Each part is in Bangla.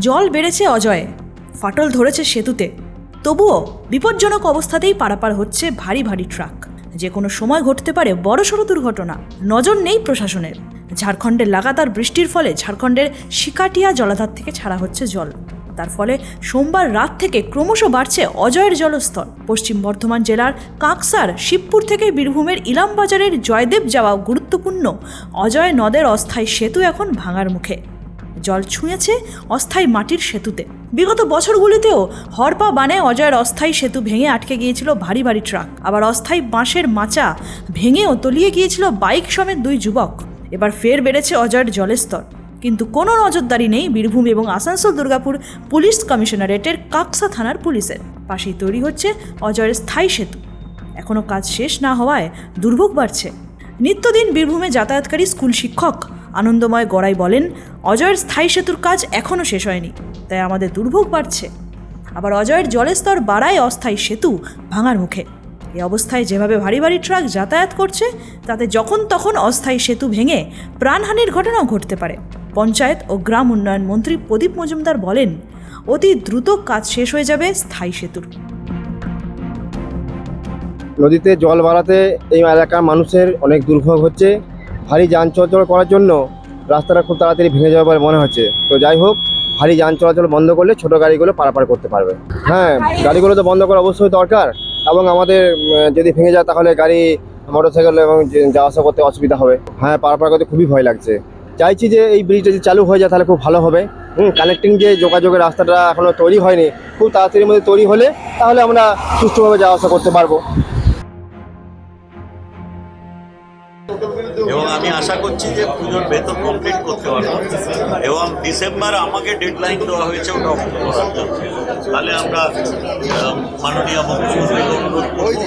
জল বেড়েছে অজয়ে। ফাটল ধরেছে সেতুতে। তবুও বিপজ্জনক অবস্থাতেই পারাপার হচ্ছে ভারী ভারী ট্রাক। যে কোনো সময় ঘটতে পারে বড়সড় দুর্ঘটনা। নজর নেই প্রশাসনের। ঝাড়খণ্ডের লাগাতার বৃষ্টির ফলে ঝাড়খণ্ডের শিকাটিয়া জলাধার থেকে ছাড়া হচ্ছে জল। তার ফলে সোমবার রাত থেকে ক্রমশ বাড়ছে অজয়ের জলস্তর। পশ্চিম বর্ধমান জেলার কাঁকসার, শিবপুর থেকে বীরভূমের ইলামবাজারের জয়দেব যাওয়া গুরুত্বপূর্ণ অজয় নদের অস্থায়ী সেতু এখন ভাঙার মুখে। জল ছুঁয়েছে অস্থায়ী মাটির সেতুতে। বিগত বছরগুলিতেও হরপা বানে অজয়ের অস্থায়ী সেতু ভেঙে আটকে গিয়েছিল ভারী ভারী ট্রাক। আবার অস্থায়ী বাঁশের মাচা ভেঙেও তলিয়ে গিয়েছিল বাইক সমেত দুই যুবক। এবার ফের বেড়েছে অজয়ের জলের স্তর। কিন্তু কোনো নজরদারি নেই বীরভূম এবং আসানসোল, দুর্গাপুর পুলিশ কমিশনারেটের কাকসা থানার পুলিশের। পাশেই তৈরি হচ্ছে অজয়ের স্থায়ী সেতু। এখনও কাজ শেষ না হওয়ায় দুর্ভোগ বাড়ছে। নিত্যদিন বীরভূমে যাতায়াতকারী স্কুল শিক্ষক আনন্দময় গড়াই বলেন, অজয়ের স্থায়ী সেতুর কাজ এখনও শেষ হয়নি, তাই আমাদের দুর্ভোগ বাড়ছে। আবার অজয়ের জলের স্তর বাড়ায় অস্থায়ী সেতু ভাঙার মুখে। এই অবস্থায় যেভাবে ভারী ভারী ট্রাক যাতায়াত করছে, তাতে যখন তখন অস্থায়ী সেতু ভেঙে প্রাণহানির ঘটনাও ঘটতে পারে। পঞ্চায়েত ও গ্রাম উন্নয়ন মন্ত্রী প্রদীপ মজুমদার বলেন, অতি দ্রুত কাজ শেষ হয়ে যাবে স্থায়ী সেতুর। নদীতে জল বাড়াতে এই এলাকার মানুষের অনেক দুর্ভোগ হচ্ছে। ভারী যান চলাচল করার জন্য রাস্তাটা খুব তাড়াতাড়ি ভেঙে যাবে বলে মনে হচ্ছে। তো যাই হোক, ভারী যান চলাচল বন্ধ করলে ছোট গাড়িগুলো পারাপার করতে পারবে। হ্যাঁ গাড়িগুলো তো বন্ধ করা অবশ্যই দরকার এবং আমাদের যদি ভেঙে যায় তাহলে গাড়ি, মোটরসাইকেল এবং যাওয়া আসা করতে অসুবিধা হবে। হ্যাঁ পারাপার করতে খুবই ভয় লাগছে। চাইছি যে এই ব্রিজটা যদি চালু হয়ে যায় তাহলে খুব ভালো হবে। হুম কানেক্টিং যে যোগাযোগের রাস্তাটা এখনও তৈরি হয়নি, খুব তাড়াতাড়ির মধ্যে তৈরি হলে তাহলে আমরা সুষ্ঠুভাবে যাওয়া আসা করতে পারব। আশা করছি যে পুজোর বেতন কমপ্লিট করতে পারব। এবং ডিসেম্বর আমাকে ডেডলাইন দেওয়া হয়েছে ওটা করার জন্য। তাহলে আমরা মাননীয় মুখ্যমন্ত্রীকে অনুরোধ করব।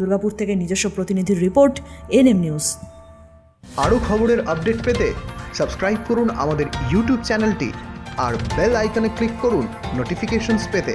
দুর্গাপুর থেকে নিজস্ব প্রতিনিধির রিপোর্ট এনএম নিউজ। আরও খবরের আপডেট পেতে সাবস্ক্রাইব করুন আমাদের ইউটিউব চ্যানেলটি আর বেল আইকনে ক্লিক করুন নোটিফিকেশনস পেতে।